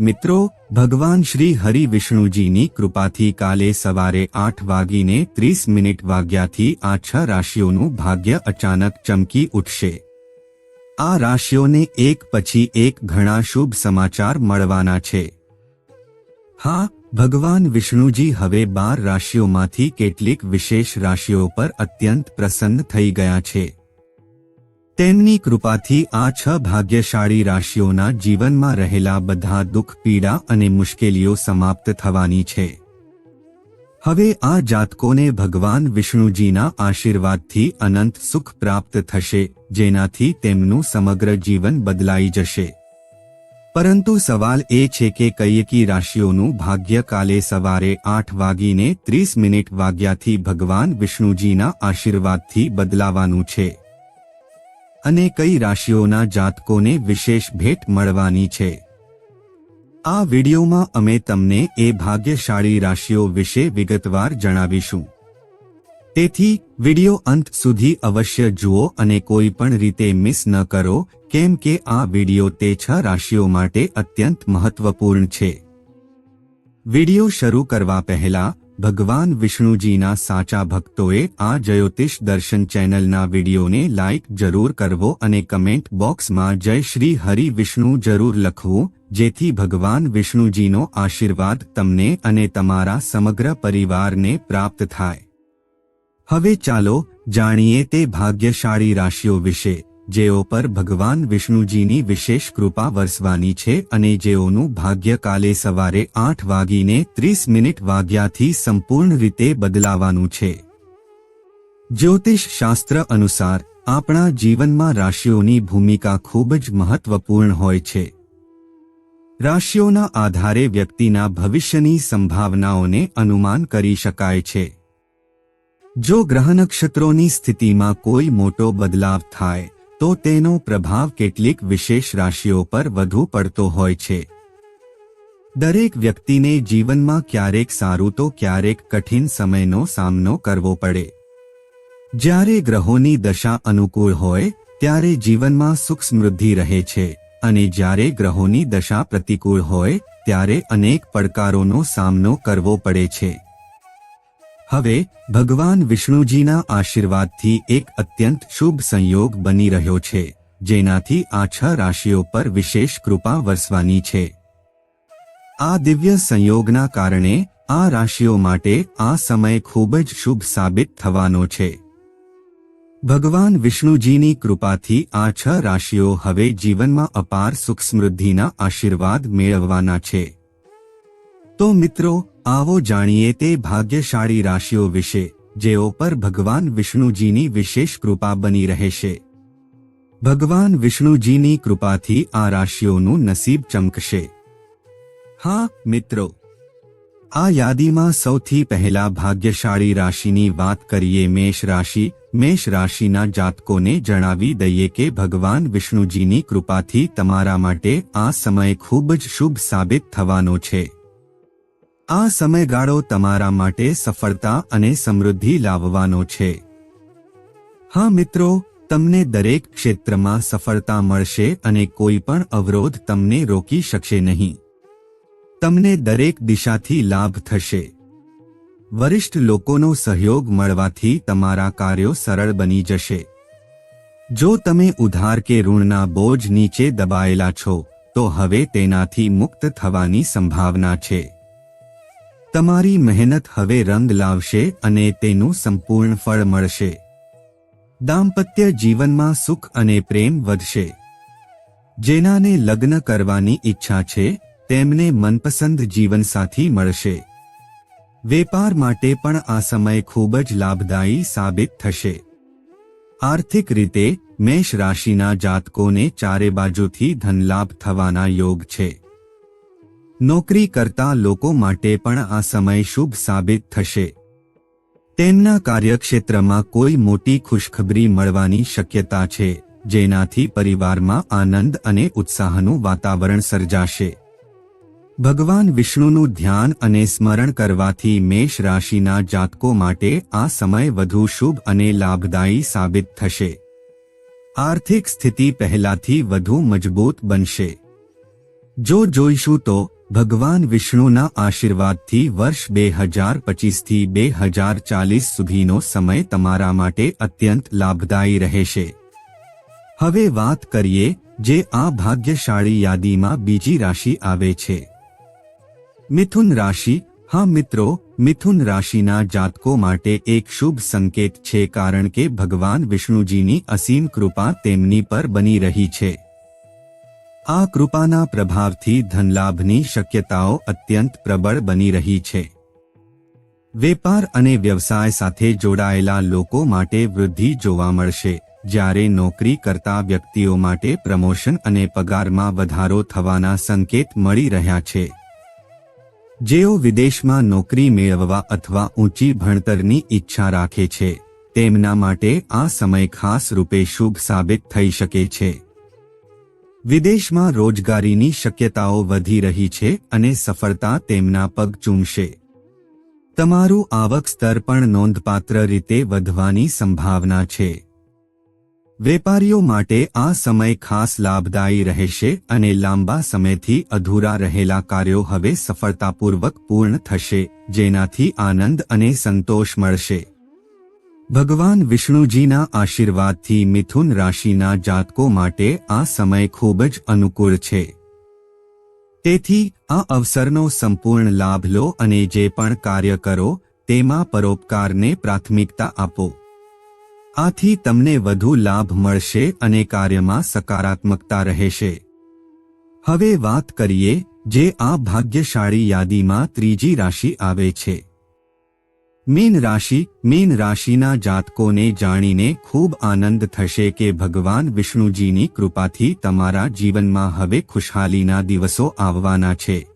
મિત્રો, ભગવાન શ્રી હરિ વિષ્ણુજીની કૃપાથી કાલે સવારે આઠ વાગીને ત્રીસ મિનિટ વાગ્યાથી આ છ રાશિઓનું ભાગ્ય અચાનક ચમકી ઉઠશે. આ રાશિઓને એક પછી એક ઘણા શુભ સમાચાર મળવાના છે. હા, ભગવાન વિષ્ણુજી હવે બાર રાશિઓમાંથી કેટલીક વિશેષ રાશિઓ પર અત્યંત પ્રસન્ન થઈ ગયા છે. તેમની કૃપાથી આ છ ભાગ્યશાળી રાશિઓના જીવનમાં રહેલા બધા દુઃખ, પીડા અને મુશ્કેલીઓ સમાપ્ત થવાની છે. હવે આ જાતકોને ભગવાન વિષ્ણુજીના આશીર્વાદથી અનંત સુખ પ્રાપ્ત થશે, જેનાથી તેમનું સમગ્ર જીવન બદલાઈ જશે. પરંતુ સવાલ એ છે કે કૈયકી રાશિઓનું ભાગ્ય કાલે સવારે આઠ વાગીને ત્રીસ મિનિટ વાગ્યાથી ભગવાન વિષ્ણુજીના આશીર્વાદથી બદલાવાનું છે. અને કઈ રાશિઓના જાતકોને વિશેષ ભેટ મળવાની છે. આ વિડીયોમાં અમે તમને એ ભાગ્યશાળી રાશિઓ વિશે વિગતવાર જણાવીશું. તેથી, વિડિયો અંત સુધી અવશ્ય જુઓ અને કોઈ પણ રીતે મિસ ન કરો, કેમ કે આ વિડિયો તે છ રાશિઓ માટે અત્યંત મહત્વપૂર્ણ છે. વિડિયો શરૂ કરવા પહેલા ભગવાન વિષ્ણુજીના સાચા ભક્તોએ આ જ્યોતિષ દર્શન ચેનલના વિડીયોને લાઇક જરૂર કરવો અને કમેન્ટ બોક્સમાં જય શ્રી હરિ વિષ્ણુ જરૂર લખવું, જેથી ભગવાન વિષ્ણુજીનો આશીર્વાદ તમને અને તમારા સમગ્ર પરિવારને પ્રાપ્ત થાય. હવે ચાલો જાણીએ તે ભાગ્યશાળી રાશિઓ વિશે. જેઓ પર ભગવાન વિષ્ણુજીની વિશેષ કૃપા વરસવાની છે અને જેઓનું ભાગ્ય કાલે સવારે આઠ વાગીને ત્રીસ મિનિટ વાગ્યાથી સંપૂર્ણ રીતે બદલાવાનું છે. જ્યોતિષ શાસ્ત્ર અનુસાર, આપણા જીવનમાં રાશિઓની ભૂમિકા ખૂબ જ મહત્વપૂર્ણ હોય છે. રાશિઓના આધારે વ્યક્તિના ભવિષ્યની સંભાવનાઓને અનુમાન કરી શકાય છે. જો ગ્રહ નક્ષત્રોની સ્થિતિમાં કોઈ મોટો બદલાવ થાય તો તેનો પ્રભાવ કેટલીક વિશેષ રાશિઓ પર વધુ પડતો હોય છે. દરેક વ્યક્તિને જીવનમાં ક્યારેક સારું તો ક્યારેક કઠિન સમયનો સામનો કરવો પડે. જ્યારે ગ્રહોની દશા અનુકૂળ હોય, ત્યારે જીવનમાં સુખ સમૃદ્ધિ રહે છે અને જ્યારે ગ્રહોની દશા પ્રતિકૂળ હોય, ત્યારે અનેક પડકારોનો સામનો કરવો પડે છે. હવે, ભગવાન વિષ્ણુજીના આશીર્વાદથી એક અત્યંત શુભ સંયોગ બની રહ્યો છે, જેનાથી આ છ રાશિઓ પર વિશેષ કૃપા વરસવાની છે. આ દિવ્ય સંયોગના કારણે આ રાશિઓ માટે આ સમય ખૂબ જ શુભ સાબિત થવાનો છે. ભગવાન વિષ્ણુજીની કૃપાથી આ છ રાશિઓ હવે જીવનમાં અપાર સુખ સમૃદ્ધિના આશીર્વાદ મેળવવાના છે. તો મિત્રો, આવો જાણીએ તે ભાગ્યશાળી રાશિઓ વિશે, જેઓ પર ભગવાન વિષ્ણુજીની વિશેષ કૃપા બની રહેશે. ભગવાન વિષ્ણુજીની કૃપાથી આ રાશિઓનું નસીબ ચમકશે. હા, મિત્રો. આ યાદીમાં સૌથી પહેલા ભાગ્યશાળી રાશિની વાત કરીએ મેષ રાશિ, મેષ રાશિના જાતકોને જણાવી દઈએ કે ભગવાન વિષ્ણુજીની કૃપાથી તમારા માટે આ સમય ખૂબ જ શુભ સાબિત થવાનો છે. આ સમયગાળો તમારા માટે સફળતા અને સમૃદ્ધિ લાવવાનો છે. હા મિત્રો, તમને દરેક ક્ષેત્રમાં સફળતા મળશે અને કોઈ પણ અવરોધ તમને રોકી શકશે નહીં. તમને દરેક દિશાથી લાભ થશે. વરિષ્ઠ લોકોનો સહયોગ મળવાથી તમારા કાર્યો સરળ બની જશે. જો તમે ઉધાર કે ઋણના બોજ નીચે દબાયેલા છો, તો હવે તેનાથી મુક્ત થવાની સંભાવના છે. તમારી મહેનત હવે રંગ લાવશે અને તેનું સંપૂર્ણ ફળ મળશે. દાંપત્ય જીવનમાં સુખ અને પ્રેમ વધશે. જેનાને લગ્ન કરવાની ઈચ્છા છે, તેમને મનપસંદ જીવનસાથી મળશે. વેપાર માટે પણ આ સમય ખૂબ જ લાભદાયી સાબિત થશે. આર્થિક રીતે મેષ રાશિના જાતકોને ચારે બાજુથી ધનલાભ થવાના યોગ છે. નોકરી કરતા લોકો માટે પણ આ સમય શુભ સાબિત થશે. તેમના કાર્યક્ષેત્રમાં કોઈ મોટી ખુશખબરી મળવાની શક્યતા છે, જેનાથી પરિવારમાં આનંદ અને ઉત્સાહનું વાતાવરણ સર્જાશે. ભગવાન વિષ્ણુનું ધ્યાન અને સ્મરણ કરવાથી મેષ રાશિના જાતકો માટે આ સમય વધુ શુભ અને લાભદાયી સાબિત થશે. આર્થિક સ્થિતિ પહેલાથી વધુ મજબૂત બનશે. જો જોઈશું તો ભગવાન વિષ્ણુના આશીર્વાદથી વર્ષ બે હજાર પચીસથી બે હજાર ચાલીસ સુધીનો સમય તમારા માટે અત્યંત લાભદાયી રહેશે. હવે વાત કરીએ, જે આ ભાગ્યશાળી યાદીમાં બીજી રાશિ આવે છે. મિથુન રાશિ, હા મિત્રો, મિથુન રાશિના જાતકો માટે એક શુભ સંકેત છે કારણ કે ભગવાન વિષ્ણુજીની અસીમ કૃપા તેમની પર બની રહી છે. આ કૃપાના પ્રભાવથી ધનલાભની શક્યતાઓ અત્યંત પ્રબળ બની રહી છે. વેપાર અને વ્યવસાય સાથે જોડાયેલા લોકો માટે વૃદ્ધિ જોવા મળશે, જ્યારે નોકરી કરતા વ્યક્તિઓ માટે પ્રમોશન અને પગારમાં વધારો થવાના સંકેત મળી રહ્યા છે. જેઓ વિદેશમાં નોકરી મેળવવા અથવા ઊંચી ભણતરની ઈચ્છા રાખે છે, તેમના માટે આ સમય ખાસ રૂપે શુભ સાબિત થઈ શકે છે. વિદેશમાં રોજગારીની શક્યતાઓ વધી રહી છે અને સફળતા તેમના પગ ચૂમશે. તમારું આવક સ્તર પણ નોંધપાત્ર રીતે વધવાની સંભાવના છે. વેપારીઓ માટે આ સમય ખાસ લાભદાયી રહેશે અને લાંબા સમયથી અધૂરા રહેલા કાર્યો હવે સફળતાપૂર્વક પૂર્ણ થશે, જેનાથી આનંદ અને સંતોષ મળશે. ભગવાન વિષ્ણુજીના આશીર્વાદથી મિથુન રાશિના જાતકો માટે આ સમય ખૂબ જ અનુકૂળ છે. તેથી, આ અવસરનો સંપૂર્ણ લાભ લો અને જે પણ કાર્ય કરો, તેમાં પરોપકારને પ્રાથમિકતા આપો. આથી તમને વધુ લાભ મળશે અને કાર્યમાં સકારાત્મકતા રહેશે. હવે વાત કરીએ, જે આ ભાગ્યશાળી યાદીમાં ત્રીજી રાશિ આવે છે. મીન રાશિ, મીન રાશિના જાતકોને જાણીને ખૂબ આનંદ થશે કે ભગવાન વિષ્ણુજીની કૃપાથી તમારા જીવનમાં હવે ખુશહાલીના દિવસો આવવાના છે.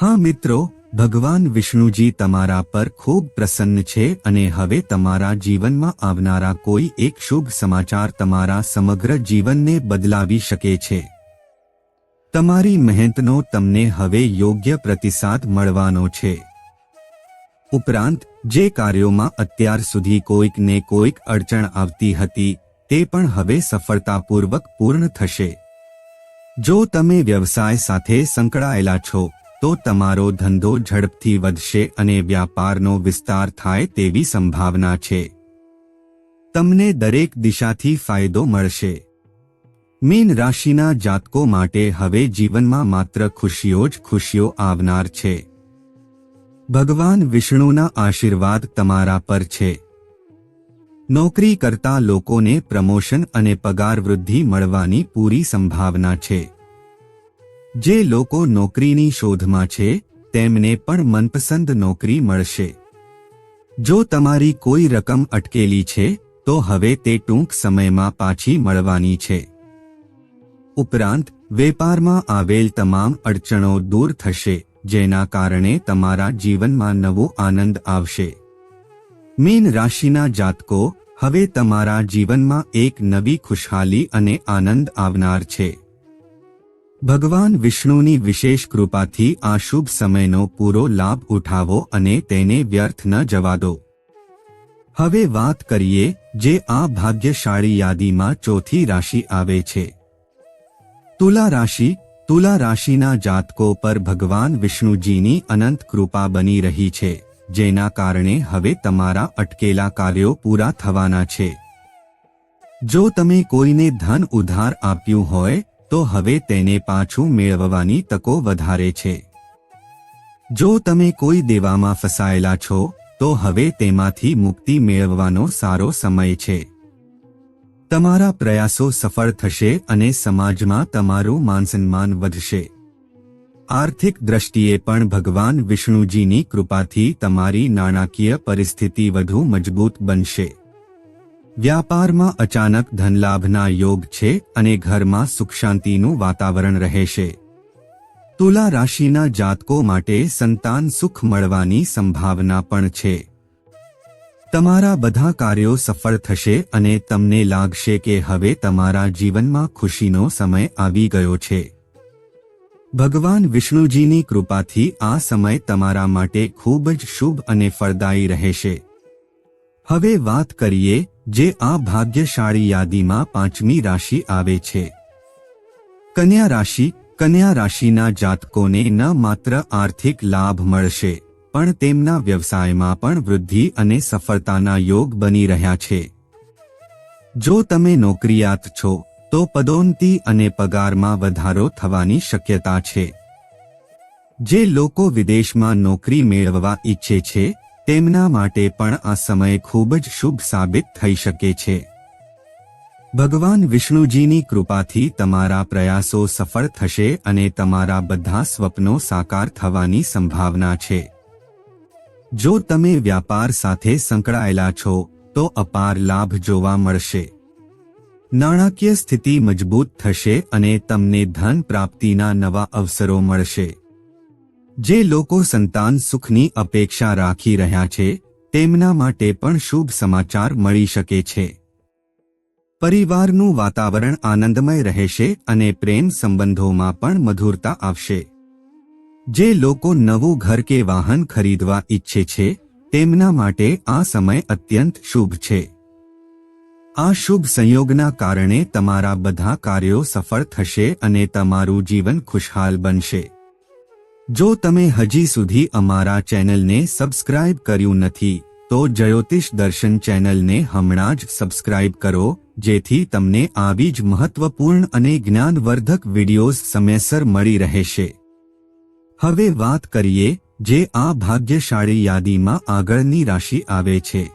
હા મિત્રો, ભગવાન વિષ્ણુજી તમારા પર ખૂબ પ્રસન્ન છે અને હવે તમારા જીવનમાં આવનારા કોઈ એક શુભ સમાચાર તમારા સમગ્ર જીવનને બદલાવી શકે છે. તમારી મહેનતનો તમને હવે યોગ્ય પ્રતિસાદ મળવાનો છે. ઉપરાંત, જે કાર્યોમાં અત્યાર સુધી કોઈક ને કોઈક અડચણ આવતી હતી, તે પણ હવે સફળતાપૂર્વક પૂર્ણ થશે. જો તમે વ્યવસાય સાથે સંકળાયેલા છો, તો તમારો ધંધો ઝડપથી વધશે અને વ્યાપારનો વિસ્તાર થાય તેવી સંભાવના છે. તમને દરેક દિશાથી ફાયદો મળશે. મીન રાશિના જાતકો માટે હવે જીવનમાં માત્ર ખુશીઓ જ ખુશીઓ આવનાર છે. ભગવાન વિષ્ણુના આશીર્વાદ તમારા પર છે. નોકરી કરતા લોકોને પ્રમોશન અને પગાર વૃદ્ધિ મળવાની પૂરી સંભાવના છે. જે લોકો નોકરીની શોધમાં છે, તેમને પણ મનપસંદ નોકરી મળશે. જો તમારી કોઈ રકમ અટકેલી છે, તો હવે તે ટૂંક સમયમાં પાછી મળવાની છે. ઉપરાંત, વેપારમાં આવેલ તમામ અડચણો દૂર થશે. જેના કારણે તમારા જીવનમાં નવો આનંદ આવશે. મીન રાશિના જાતકો, હવે તમારા જીવનમાં એક નવી ખુશહાલી અને આનંદ આવનાર છે. ભગવાન વિષ્ણુની વિશેષ કૃપાથી આ શુભ સમયનો પૂરો લાભ ઉઠાવો અને તેને વ્યર્થ ન જવા દો. હવે વાત કરીએ, જે આ ભાગ્યશાળી યાદીમાં ચોથી રાશિ આવે છે. તુલા રાશિ તુલા રાશિના જાતકો પર ભગવાન વિષ્ણુજીની અનંત કૃપા બની રહી છે, જેના કારણે હવે તમારા અટકેલા કાર્યો પૂરા થવાના છે. જો તમે કોઈને ધન ઉધાર આપ્યું હોય, તો હવે તેને પાછું મેળવવાની તકો વધારે છે. જો તમે કોઈ દેવામાં ફસાયેલા છો, તો હવે તેમાંથી મુક્તિ મેળવવાનો સારો સમય છે. તમારા પ્રયાસો સફળ થશે અને સમાજમાં તમારું માનસન્માન વધશે. આર્થિક દ્રષ્ટિએ પણ ભગવાન વિષ્ણુજીની કૃપાથી તમારી નાણાકીય પરિસ્થિતિ વધુ મજબૂત બનશે. વ્યાપારમાં અચાનક ધનલાભના યોગ છે અને ઘરમાં સુખ શાંતિનું વાતાવરણ રહેશે. તુલા રાશિના જાતકો માટે સંતાન સુખ મળવાની સંભાવના પણ છે. તમારા બધા કાર્યો સફળ થશે અને તમને લાગશે કે હવે તમારા જીવનમાં ખુશીનો સમય આવી ગયો છે. ભગવાન વિષ્ણુજીની કૃપાથી આ સમય તમારા માટે ખૂબ જ શુભ અને ફળદાયી રહેશે. હવે વાત કરીએ, જે આ ભાગ્યશાળી યાદીમાં પાંચમી રાશિ આવે છે. કન્યા રાશિ, કન્યા રાશિના જાતકોને ન માત્ર આર્થિક લાભ મળશે. પણ તેમના વ્યવસાયમાં પણ વૃદ્ધિ અને સફળતાના યોગ બની રહ્યા છે. જો તમે નોકરિયાત છો, તો પદોન્નતિ અને પગારમાં વધારો થવાની શક્યતા છે. જે લોકો વિદેશમાં નોકરી મેળવવા ઈચ્છે છે, તેમના માટે પણ આ સમય ખૂબ જ શુભ સાબિત થઈ શકે છે. ભગવાન વિષ્ણુજીની કૃપાથી તમારા પ્રયાસો સફળ થશે અને તમારા બધા સ્વપ્નો સાકાર થવાની સંભાવના છે. જો તમે વ્યાપાર સાથે સંકળાયેલા છો, તો અપાર લાભ જોવા મળશે. નાણાકીય સ્થિતિ મજબૂત થશે અને તમને ધન પ્રાપ્તિના નવા અવસરો મળશે. જે લોકો સંતાન સુખની અપેક્ષા રાખી રહ્યા છે, તેમના માટે પણ શુભ સમાચાર મળી શકે છે. પરિવારનું વાતાવરણ આનંદમય રહેશે અને પ્રેમ સંબંધોમાં પણ મધુરતા આવશે. જે લોકો નવું ઘર કે વાહન ખરીદવા ઈચ્છે છે, તેમના માટે આ સમય અત્યંત શુભ છે. આ શુભ સંયોગના કારણે તમારા બધા કાર્યો સફળ થશે અને તમારું જીવન ખુશહાલ બનશે. જો તમે હજી સુધી અમારા ચેનલને સબસ્ક્રાઇબ કર્યું નથી, તો જ્યોતિષ દર્શન ચેનલને હમણાં જ સબસ્ક્રાઇબ કરો, જેથી તમને આવી જ મહત્વપૂર્ણ અને જ્ઞાનવર્ધક વિડીયોઝ સમયસર મળી રહેશે. હવે વાત કરીએ, જે આ ભાગ્યશાળી યાદીમાં આગળની રાશિ આવે છે.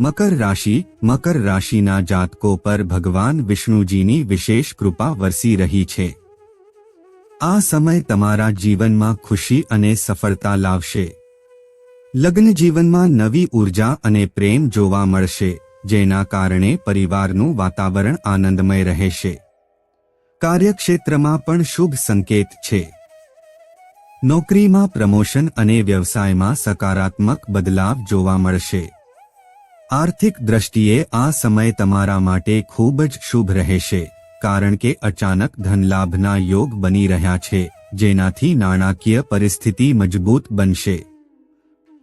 મકર રાશિ, મકર રાશિના જાતકો પર ભગવાન વિષ્ણુજીની વિશેષ કૃપા વરસી રહી છે. આ સમય તમારા જીવનમાં ખુશી અને સફળતા લાવશે. લગ્ન જીવનમાં નવી ઊર્જા અને પ્રેમ જોવા મળશે, જેના કારણે પરિવારનું વાતાવરણ આનંદમય રહેશે. કાર્યક્ષેત્રમાં પણ શુભ સંકેત છે. નોકરીમાં પ્રમોશન અને વ્યવસાયમાં સકારાત્મક બદલાવ જોવા મળશે. આર્થિક દ્રષ્ટિએ આ સમય તમારા માટે ખૂબ જ શુભ રહેશે, કારણ કે અચાનક ધનલાભના યોગ બની રહ્યા છે, જેનાથી નાણાકીય પરિસ્થિતિ મજબૂત બનશે.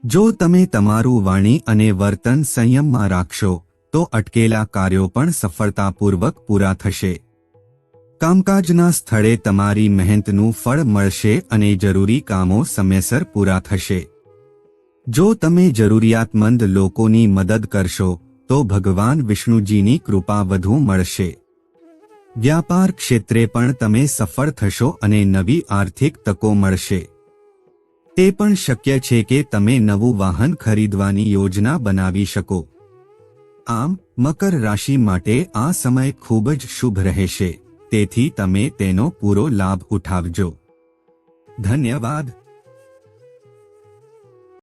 જો તમે તમારું વાણી અને વર્તન સંયમમાં રાખશો, તો અટકેલા કાર્યો પણ સફળતાપૂર્વક પૂરા થશે. કામકાજના સ્થળે તમારી મહેનતનું ફળ મળશે અને જરૂરી કામો સમયસર પૂરા થશે. જો તમે જરૂરિયાતમંદ લોકોની મદદ કરશો, તો ભગવાન વિષ્ણુજીની કૃપા વધુ મળશે. વ્યાપાર ક્ષેત્રે પણ તમે સફળ થશો અને નવી આર્થિક તકો મળશે. તે પણ શક્ય છે કે તમે નવું વાહન ખરીદવાની યોજના બનાવી શકો. આમ, મકર રાશિ માટે આ સમય ખૂબ જ શુભ રહેશે. તેથી તમે તેનો પૂરો લાભ ઉઠાવજો. ધન્યવાદ.